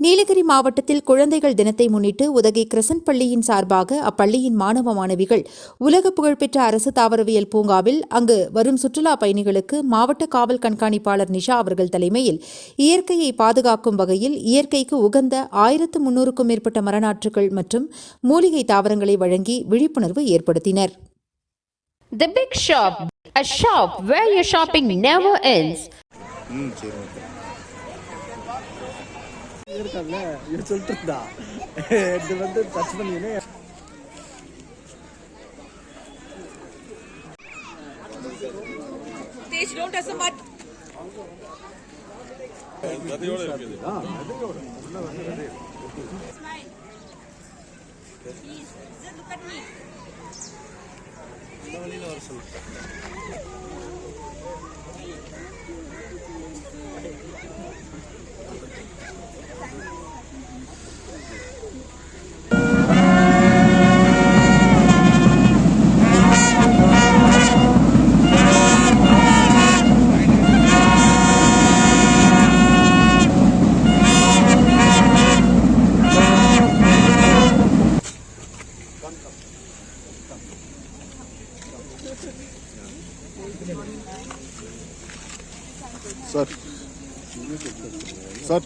நீலகிரி மாவட்டத்தில் குழந்தைகள் தினத்தை முன்னிட்டு உதகை கிரசன்ட் பள்ளியின் சார்பாக அப்பள்ளியின் மாணவ மாணவிகள் உலக புகழ்பெற்ற அரசு தாவரவியல் பூங்காவில் அங்கு வரும் சுற்றுலா பயணிகளுக்கு மாவட்ட காவல் கண்காணிப்பாளர் நிஷா அவர்கள் தலைமையில் இயற்கையை பாதுகாக்கும் வகையில் இயற்கைக்கு உகந்த ஆயிரத்து முன்னூறுக்கும் மேற்பட்ட மரநாற்றுகள் மற்றும் மூலிகை தாவரங்களை வழங்கி விழிப்புணர்வு ஏற்படுத்தினர் The Big Shop, a shop where your shopping never ends. ம் இருக்கான்ல இது சொல்லிட்டு இருந்தா இது வந்து டச் பண்ணினே Tej, don't touch the mud. Please, just look at me. Sir sir